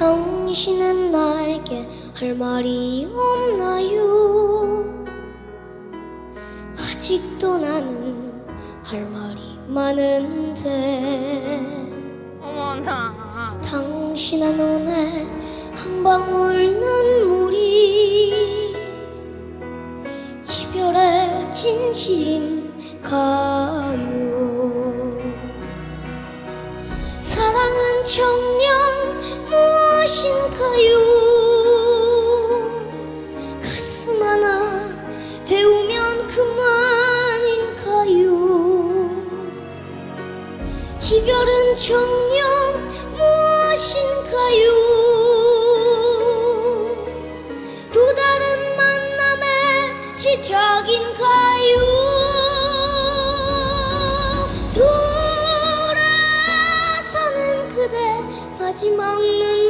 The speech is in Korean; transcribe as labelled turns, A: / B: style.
A: 당신은 나에게 할 말이 없나요? 아직도 나는 할 말이 많은데
B: 어머나.
A: 당신의 눈에 한 방울 눈물이 이별의 진실인가요? 사랑은 정말 것인가요? 가슴 하나 데우면 그만인가요? 이별은 정녕 무엇인가요? 또 다른 만남의 시작인가요? 마지막 눈